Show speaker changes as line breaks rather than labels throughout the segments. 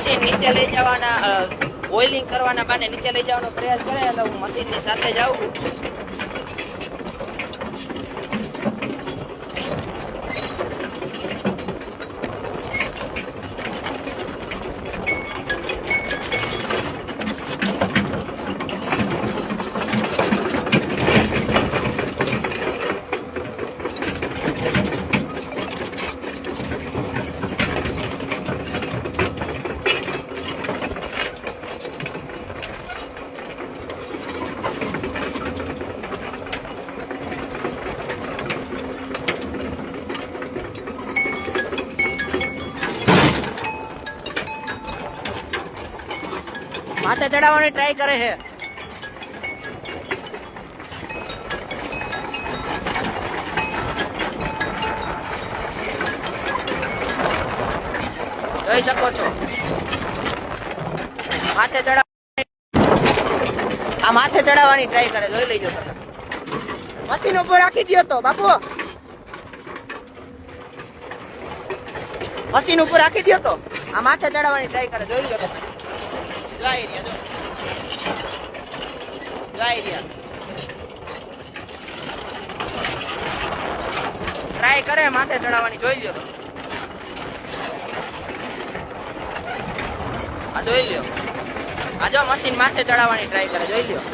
Machine નીચે લઈ જવાના ઓઇલિંગ કરવાના બાને નીચે લઈ જવાનો પ્રયાસ કરે, એટલે હું મશીનની સાથે જ માથે ચડાવવાની ટ્રાય કરે છે. જોઈ શકો છો. માથે ચડાવ આ માથે ચડાવવાની ટ્રાય કરે, જોઈ લેજો તમે. મશીન ઉપર રાખી દ્યો તો, બાપુ. મશીન ઉપર રાખી દ્યો તો. આ માથે ચડાવવાની ટ્રાય કરે, જોઈ લો આ એરિયા જો એરિયા ટ્રાય કરે, માથે ચડાવવાની, જોઈ લ્યો. આ જોઈ લ્યો. આ જો, મશીન માથે ચડાવવાની ટ્રાય કરે, જોઈ લ્યો.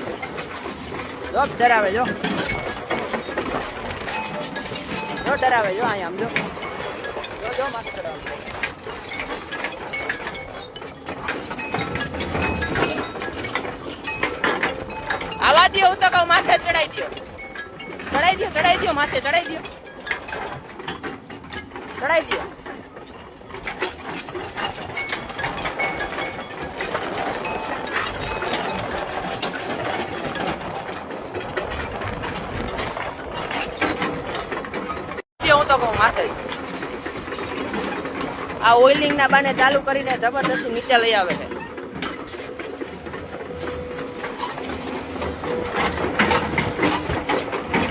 જો ડરાવે જો. જો ડરાવે જો, અહીંયા, આમ જો. જો જો, માથે ચડાવવાની આવા દો હું તો કહું, માથે ચડાઈ દો ચડાઈ દો ચડાઈ દો માથે ચડાઈ દો ચડાઈ દો આ ઓઇલિંગ ના બાને ચાલુ કરીને જબરદસ્તી નીચે લઈ આવે છે.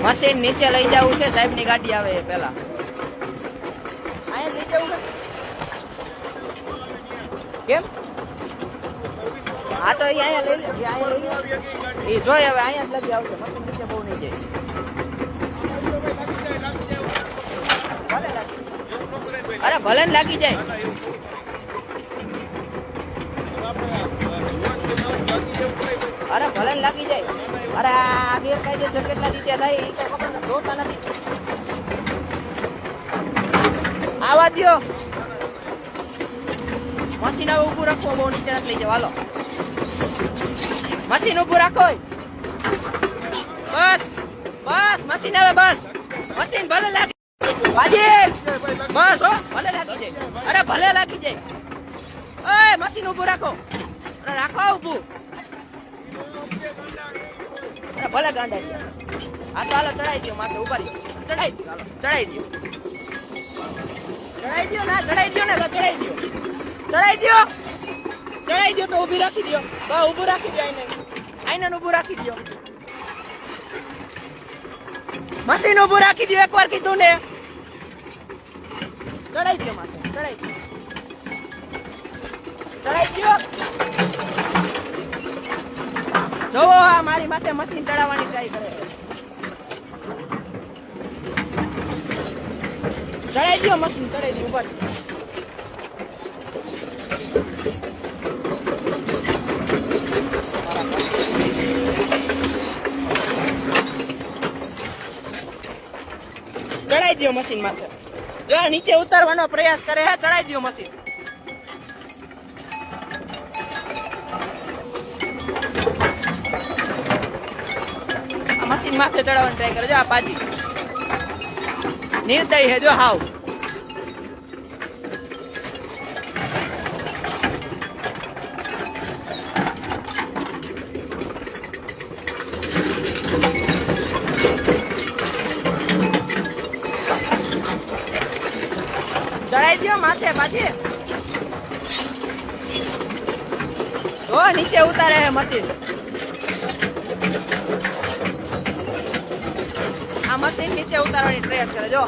મશીન નીચે લઈ જવું છે સાહેબની ગાડી આવે એ છે? કેમ? હા તો અહીંયા લઈ લે. એ જોઈ હવે અહીંયા જ લગી આવશે મશીન નીચે બહુ નહીં જાય. જાય. અરે ભલે ને લાગી જાય. અરે ભલે ને લાગી જાય. અરે, આ ગેરકાયદેસર કેટલા રીતે થાય એ જોતા નથી. આવા દ્યો. મશીન હવે ઊભું રાખો, બહુ નીચે લઈ જાવ, હાલો. મશીન ઊભું રાખો બસ બસ, મશીન હવે બસ મશીન ભલે લાગી વાજી બસ, હો, ભલે લાગી જાય. અરે, ભલે લાગી જાય. એ મશીન ઊભું રાખો. રાખો ઊભું. ભલે ગાંડા હા, તો હાલો ચડાઈ દો માથે ઊભા રહી ચડાઈ દો હાલો ચડાઈ દો ચડાઈ દો ના ચડાઈ દો ને ચડાઈ દો ચડાઈ દો ચડાઈ દો તો ઊભી રાખી દો બા, ઊભું રાખી દો આઈને. આઈને ઊભું રાખી દો મશીન ઊભું રાખી દો એકવાર કીધું ને. ચડાઈ દો માથે ચડાઈ દો ચડાઈ દો જોવો, આ મારી માથે મશીન ચડાવવાની ટ્રાય કરે. ચડાઈ દો મશીન, ચડાઈ દો ઉપર ચડાઈ દો મશીન માથે. જો નીચે ઉતારવાનો પ્રયાસ કરે, હે, ચડાઈ દો મશીન. માથે ચડાવવાની ટ્રાય કરજો આ પાછી. નિર્દય હે, જો હાવ. ચડાઈ દો માથે, પાછી. ઓ નીચે ઉતારે હે મશીન આ મશીન નીચે ઉતારવાની પ્રયત્ન કરે જો.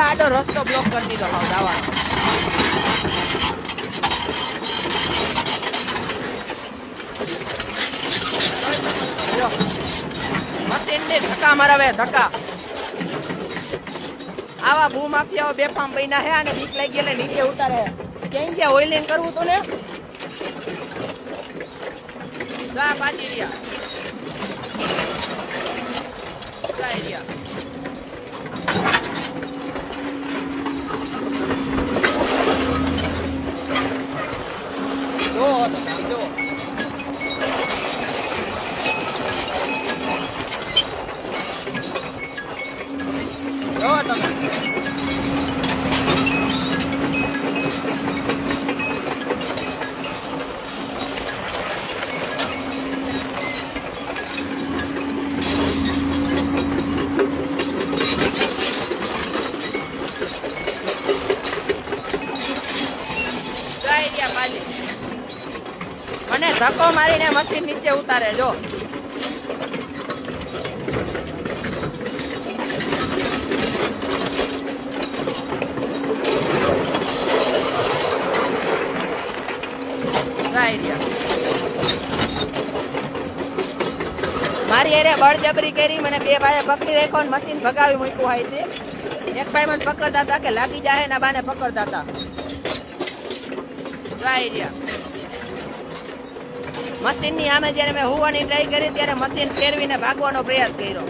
આડો રસ્તો બ્લોક કરી દીધો, હાવ મશીનને ધક્કા મરાવે, ધક્કા. આવા ભૂ માફિયાઓ બેફામ બન્યા હે અને બીક લાગી એટલે નીચે ઉતારે. કેમ કે ઓઇલિંગ કરવું તો ને? જા પાછી રહ્યા જા એ રહ્યા જો તમે આમ જો જો તમે જઈ ગયા પાછી મને ધક્કો મારીને મશીન નીચે ઉતારે, જો. મારી એને બળજબરી કરી, મને બે ભાઈએ પકડી રાખ્યો ને મશીન ભગાવી મૂક્યું હોય છે એક ભાઈ મને પકડતા હતા કે લાગી જાય ને બાને પકડતા હતા. મશીનની સામે જયારે મેં હોવાની ટ્રાય કરી ત્યારે મશીન ફેરવીને ભાગવાનો પ્રયાસ કર્યો.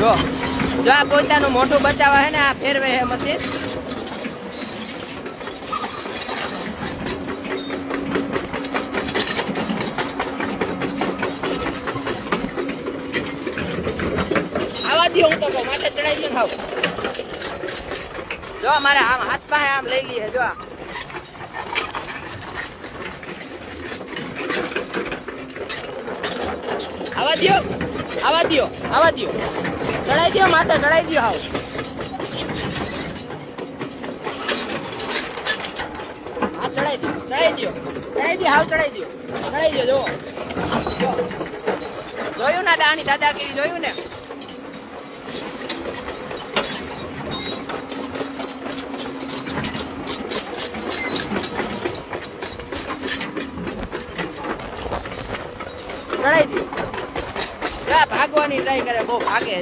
જો જો આ પોતાનું મોટું બચાવવા હે ને, આ ફેરવે હે મશીન. આવા દો હું તો કહું, માથે ચડાઈ ગયો થાવ જો, મારે આમ હાથ પાસે આમ લઈ લઈએ જો આ. આવા દ્યો આવા દિયો આવા દ્યો ચડાઈ દ્યો માતા, ચડાઈ દ્યો હાવ. ચડાઈ દો ચડાઈ દો ચડાઈ દો હાવ ચડાઈ દ્યો. ચડાઈ દ્યો જો. જોયું ના દાણી દાદાગીરી જોયું ને ચડાઈ દી જા ભાગવાની ટ્રાય કરે બહુ ભાગે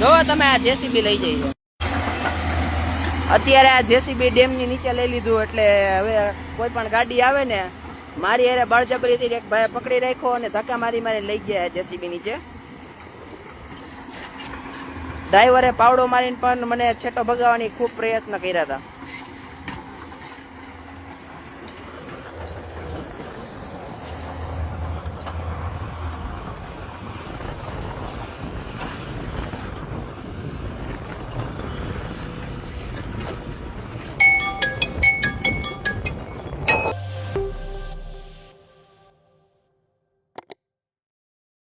જો જો તમે આ જેસીબી લઈ જઈએ. અત્યારે આ જેસીબી ડેમની નીચે લઈ લીધું, એટલે હવે કોઈ પણ ગાડી આવે ને, મારી અરે બળજબરીથી એક ભાઈ પકડી રાખ્યો અને ધક્કા મારી મારી લઈ ગયા જેસીબી નીચે. ડ્રાઈવરે પાવડો મારીને પણ મને છેટો ભગાવવાની ખૂબ પ્રયત્ન કર્યા હતા.